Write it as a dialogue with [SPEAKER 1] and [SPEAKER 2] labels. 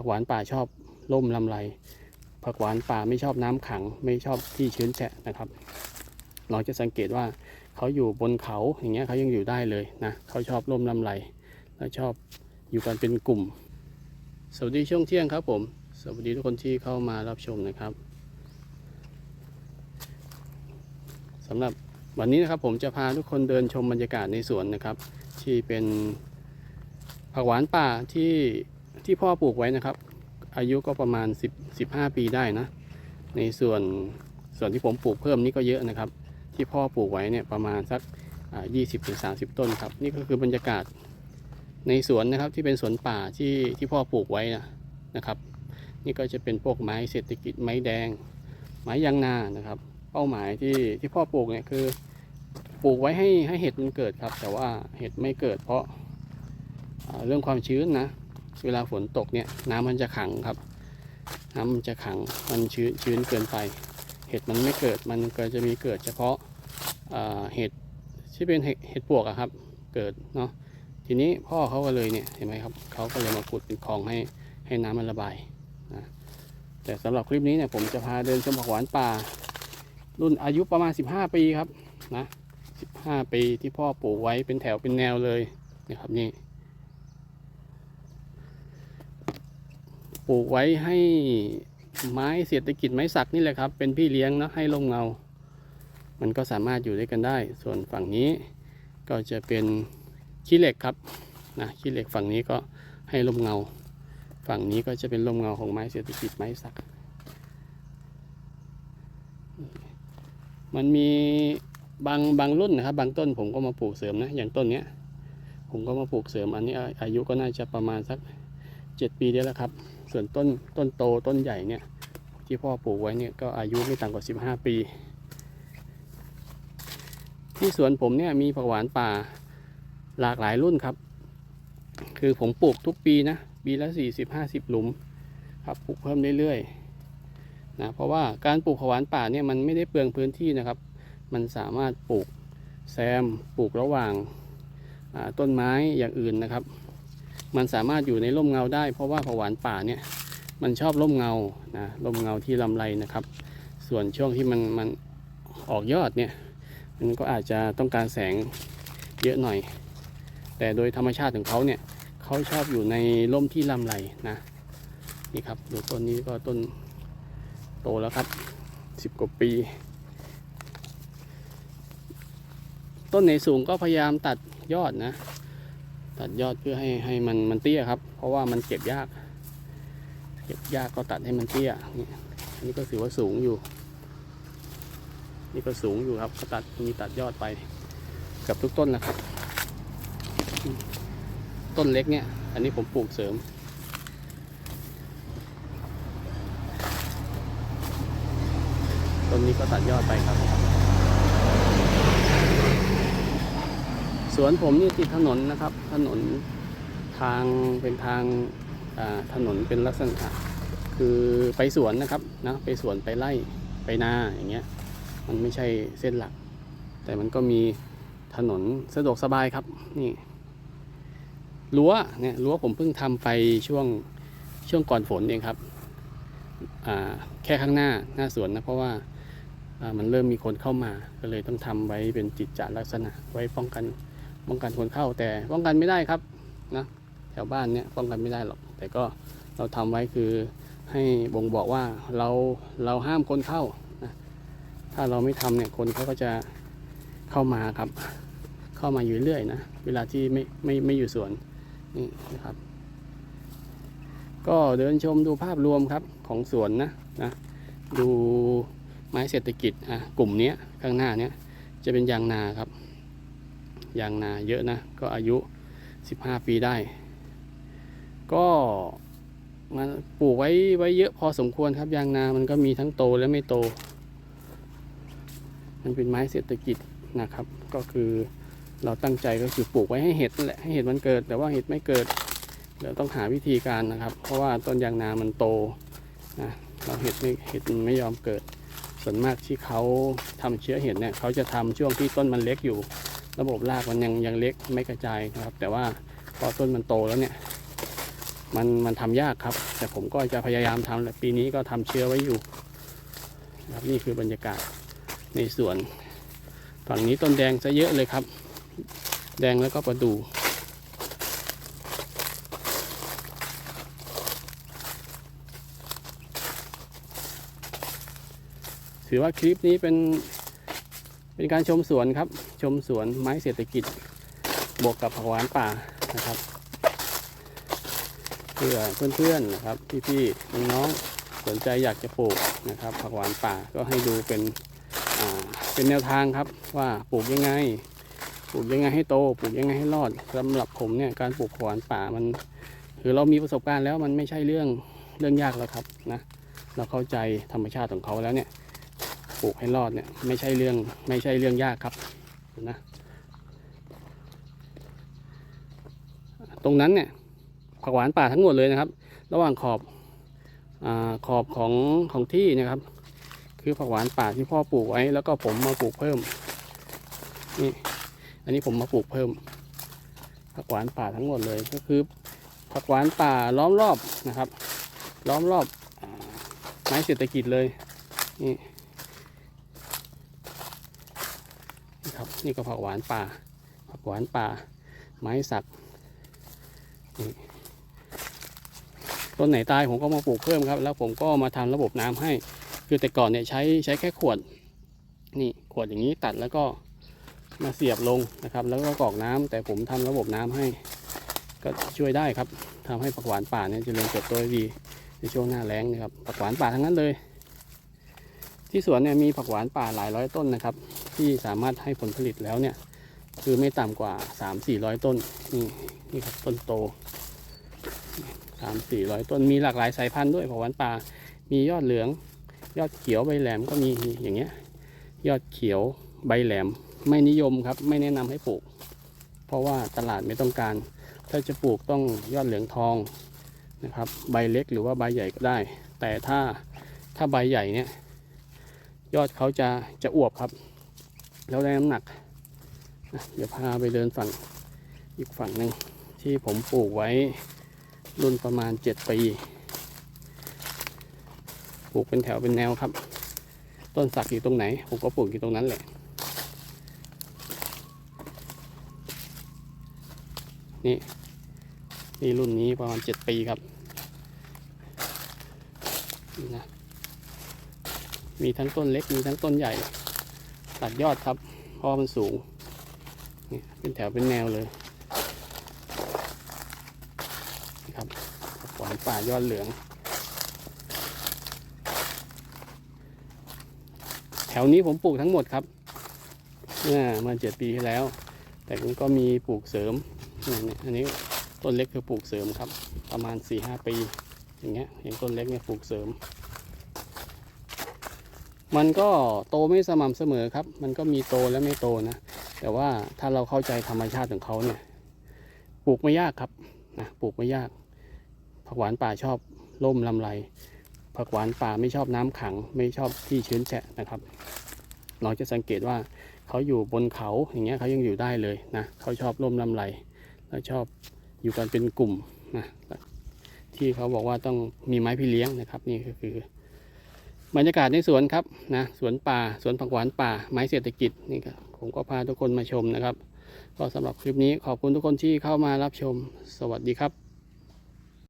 [SPEAKER 1] ผักหวานป่าชอบร่มลำไรผักหวานป่าไม่ชอบน้ำขัง ไม่ชอบที่ชื้นแฉะนะครับ เราจะสังเกตว่าเขาอยู่บนเขาอย่างเงี้ยเขายังอยู่ได้เลยนะเขาชอบร่มลำไรและชอบอยู่กันเป็นกลุ่ม สวัสดีช่วงเที่ยงครับผม สวัสดีทุกคนที่เข้ามารับชมนะครับสำหรับวันนี้นะครับผมจะพาทุกคนเดินชมบรรยากาศในสวนนะครับ ที่เป็นผักหวานป่าที่ ที่พ่อปลูกไว้นะครับ อายุก็ประมาณ 10 15 ปีได้นะ ในส่วนส่วนที่ผมปลูกเพิ่มนี่ก็เยอะนะครับ ที่พ่อปลูกไว้เนี่ยประมาณสักอ่า20-30 ต้นครับ นี่ก็คือบรรยากาศในสวนนะครับที่เป็นสวนป่าที่ที่พ่อปลูกไว้นะนะครับ นี่ก็จะเป็นพวกไม้เศรษฐกิจไม้แดง ไม้ยางนานะครับ เป้าหมายที่ที่พ่อปลูกเนี่ยคือปลูกไว้ให้ให้เห็ดมันเกิดครับ แต่ว่าเห็ดไม่เกิดเพราะเรื่องความชื้นนะ เวลาฝนตกเนี่ยน้ำมันจะขังครับ น้ำมันจะขังมันชื้นชื้นเกินไป เห็ดมันไม่เกิดมันก็จะมีเกิดเฉพาะอ่าเห็ดที่เป็นเห็ดเห็ดปวกอะครับ เกิดเนาะทีนี้พ่อเขาก็เลยเนี่ยเห็นไหมครับเขาก็เลยมาขุดเป็นคลองให้ให้น้ำมันระบายนะแต่สำหรับคลิปนี้เนี่ยผมจะพาเดินชมผักหวานป่า รุ่นอายุประมาณ 15 ปีครับนะ15 ปีที่พ่อปลูกไว้เป็นแถวเป็นแนวเลยนะครับนี่ ปลูกไว้ให้ไม้เศรษฐกิจไม้สักนี่แหละครับ เป็นพี่เลี้ยงนะให้ร่มเงา มันก็สามารถอยู่ด้วยกันได้ ส่วนฝั่งนี้ก็จะเป็นขี้เหล็กครับนะขี้เหล็กฝั่งนี้ก็ให้ร่มเงา ฝั่งนี้ก็จะเป็นร่มเงาของไม้เศรษฐกิจไม้สัก มันมีบางบางรุ่นนะครับ บางต้นผมก็มาปลูกเสริมนะอย่างต้นเนี้ยผมก็มาปลูกเสริมอันนี้อาอายุก็น่าจะประมาณสัก เจ็ดปีได้แล้วครับ ส่วนต้นต้นโตต้นใหญ่เนี่ย ที่พ่อปลูกไว้เนี่ยก็อายุไม่ต่ำกว่า15ปี ที่สวนผมเนี่ยมีผักหวานป่าหลากหลายรุ่นครับ คือผมปลูกทุกปีนะ ปีละ40-50หลุมครับปลูกเพิ่มเรื่อยๆนะเพราะว่าการปลูกผักหวานป่าเนี่ยมันไม่ได้เปลืองพื้นที่นะครับ มันสามารถปลูกแซมปลูกระหว่างต้นไม้อย่างอื่นนะครับ มันสามารถอยู่ในร่มเงาได้ เพราะว่าผักหวานป่าเนี่ยมันชอบร่มเงานะร่มเงาที่ลำไรนะครับ ส่วนช่วงที่มันมันออกยอดเนี่ยมันก็อาจจะต้องการแสงเยอะหน่อย แต่โดยธรรมชาติของเขาเนี่ยเขาชอบอยู่ในร่มที่ลำไรนะนี่ครับดูต้นนี้ก็ต้นโตแล้วครับสิบกว่าปี ต้นไหนสูงก็พยายามตัดยอดนะ ตัดยอดเพื่อให้ให้มันมันเตี้ยครับ เพราะว่ามันเก็บยาก เก็บยากก็ตัดให้มันเตี้ยนี่อันนี้ก็ถือว่าสูงอยู่ นี่ก็สูงอยู่ครับก็ตัดมีตัดยอดไปกับทุกต้นนะครับ ต้นเล็กเนี่ย อันนี้ผมปลูกเสริมต้นนี้ก็ตัดยอดไปครับ วนผมนี่ติดถนนนะครับ ถนนทางเป็นทางถนนเป็นลักษณะคือไปสวนนะครับนะไปสวนไปไร่ไปนาอย่างเงี้ยมันไม่ใช่เส้นหลัก แต่มันก็มีถนนสะดวกสบายครับนี่รั้วเนี่ยรั้วผมเพิ่งทำไปช่วงช่วงก่อนฝนเองครับแค่ข้างหน้าหน้าสวนนะเพราะว่ามันเริ่มมีคนเข้ามาก็เลยต้องทำไว้เป็นจิตจาลักษณะไว้ป้องกัน ป้องกันคนเข้าแต่ป้องกันไม่ได้ครับนะแถวบ้านเนี่ยป้องกันไม่ได้หรอก แต่ก็เราทำไว้คือให้บ่งบอกว่าเราเราห้ามคนเข้านะถ้าเราไม่ทำเนี่ยคนเขาก็จะเข้ามาครับ เข้ามาอยู่เรื่อยนะเวลาที่ไม่ไม่ไม่อยู่สวนนี่นะครับ ก็เดินชมดูภาพรวมครับของสวนนะนะดูไม้เศรษฐกิจอะกลุ่มนี้ข้างหน้าเนี้ยจะเป็นยางนาครับ ยางนาเยอะนะ ก็อายุ 15 ปีได้ ก็มาปลูกไว้ไว้เยอะพอสมควรครับยางนามันก็มีทั้งโตและไม่โต มันเป็นไม้เศรษฐกิจนะครับ ก็คือเราตั้งใจก็คือปลูกไว้ให้เห็ดนั่นแหละให้เห็ดมันเกิด แต่ว่าเห็ดไม่เกิดเดี๋ยวต้องหาวิธีการนะครับ เพราะว่าต้นยางนามันโตนะเราเห็ดไม่เห็ดมันไม่ยอมเกิด ส่วนมากที่เขาทำเชื้อเห็ดเนี่ยเขาจะทำช่วงที่ต้นมันเล็กอยู่ ระบบรากมันยังยังเล็กไม่กระจายนะครับ แต่ว่าพอต้นมันโตแล้วเนี่ย มันมันทำยากครับ แต่ผมก็จะพยายามทำแหละปีนี้ก็ทำเชื้อไว้อยู่นะครับนี่คือบรรยากาศในสวนฝั่งนี้ต้นแดงซะเยอะเลยครับ แดงแล้วก็ประดู่ถือว่าคลิปนี้เป็น เป็นการชมสวนครับ ชมสวนไม้เศรษฐกิจ บวกกับผักหวานป่านะครับ เพื่อเพื่อนๆนะครับพี่ๆน้องๆสนใจอยากจะปลูกนะครับ ผักหวานป่าก็ให้ดูเป็นเป็นแนวทางครับว่าปลูกยังไง ปลูกยังไงให้โต ปลูกยังไงให้รอดสำหรับผมเนี่ยการปลูกผักหวานป่ามันคือเรามีประสบการณ์แล้วมันไม่ใช่เรื่องเรื่องยากแล้วครับนะเราเข้าใจธรรมชาติของเขาแล้วเนี่ย ปลูกให้รอดเนี่ยไม่ใช่เรื่องไม่ใช่เรื่องยากครับนะตรงนั้นเนี่ยผักหวานป่าทั้งหมดเลยนะครับ ระหว่างขอบอขอบของของที่นะครับ คือผักหวานป่าที่พ่อปลูกไว้แล้วก็ผมมาปลูกเพิ่มนี่อันนี้ผมมาปลูกเพิ่มผักหวานป่าทั้งหมดเลยก็คือผักหวานป่าล้อมรอบนะครับ ล้อมรอบไม้เศรษฐกิจเลยนี่ นี่ก็ผักหวานป่า ผักหวานป่า ไม้สักต้นไหนตายผมก็มาปลูกเพิ่มครับ แล้วผมก็มาทำระบบน้ำให้ คือแต่ก่อนเนี่ยใช้ใช้แค่ขวด นี่ขวดอย่างนี้ตัดแล้วก็มาเสียบลงนะครับ แล้วก็กรอกน้ำแต่ผมทำระบบน้ำให้ ก็ช่วยได้ครับทำให้ผักหวานป่าเนี่ยเจริญเติบโตได้ดีในช่วงหน้าแล้งนะครับผักหวานป่าทั้งนั้นเลย ที่สวนเนี่ยมีผักหวานป่าหลายร้อยต้นนะครับ ที่สามารถให้ผลผลิตแล้วเนี่ย คือไม่ต่ำกว่า 3 4 0 0 ต้น นี่นี่ครับต้นโต 3 4 0 0 ต้นมีหลากหลายสายพันธุ์ด้วยผักหวานป่ามียอดเหลือง ยอดเขียวใบแหลมก็มีอย่างเงี้ยยอดเขียวใบแหลมไม่นิยมครับ ไม่แนะนำให้ปลูก เพราะว่าตลาดไม่ต้องการ ถ้าจะปลูกต้องยอดเหลืองทองนะครับ ใบเล็กหรือว่าใบใหญ่ก็ได้ แต่ถ้าถ้าใบใหญ่เนี่ย ยอดเขาจะจะอวบครับ แล้วได้น้ำหนักนะเดี๋ยวพาไปเดินฝั่งอีกฝั่งหนึ่งที่ผมปลูกไว้รุ่นประมาณ 7 ปี ปลูกเป็นแถวเป็นแนวครับ ต้นสักอยู่ตรงไหน ผมก็ปลูกอยู่ตรงนั้นแหละ นี่ นี่รุ่นนี้ประมาณ 7 ปีครับ นี่นะ มีทั้งต้นเล็กมีทั้งต้นใหญ่ ตัดยอดครับเพราะว่ามันสูงนี่เป็นแถวเป็นแนวเลยนะครับหวานป่ายอดเหลือง แถวนี้ผมปลูกทั้งหมดครับเมื่อเมื่อเจ็ดปีที่แล้ว แต่มันก็มีปลูกเสริมอันนี้ต้นเล็กคือปลูกเสริมครับ ประมาณ4ี่ห้าปีอย่างเงี้ยเห็นต้นเล็กเนี่ยปลูกเสริม มันก็โตไม่สม่ำเสมอครับ มันก็มีโตและไม่โตนะ แต่ว่าถ้าเราเข้าใจธรรมชาติของเขาเนี่ย ปลูกไม่ยากครับนะปลูกไม่ยาก ผักหวานป่าชอบร่มลำไร ผักหวานป่าไม่ชอบน้ำขัง ไม่ชอบที่ชื้นแฉะนะครับ เราจะสังเกตว่าเขาอยู่บนเขาอย่างเงี้ยเขายังอยู่ได้เลยนะ เขาชอบร่มลำไร แล้วชอบอยู่กันเป็นกลุ่มนะ ที่เขาบอกว่าต้องมีไม้พี่เลี้ยงนะครับ นี่ก็คือ บรรยากาศในสวนครับนะสวนป่าสวนผักหวานป่า ไม้เศรษฐกิจนี่ครับผมก็พาทุกคนมาชมนะครับ ก็สำหรับคลิปนี้ขอบคุณทุกคนที่เข้ามารับชม สวัสดีครับ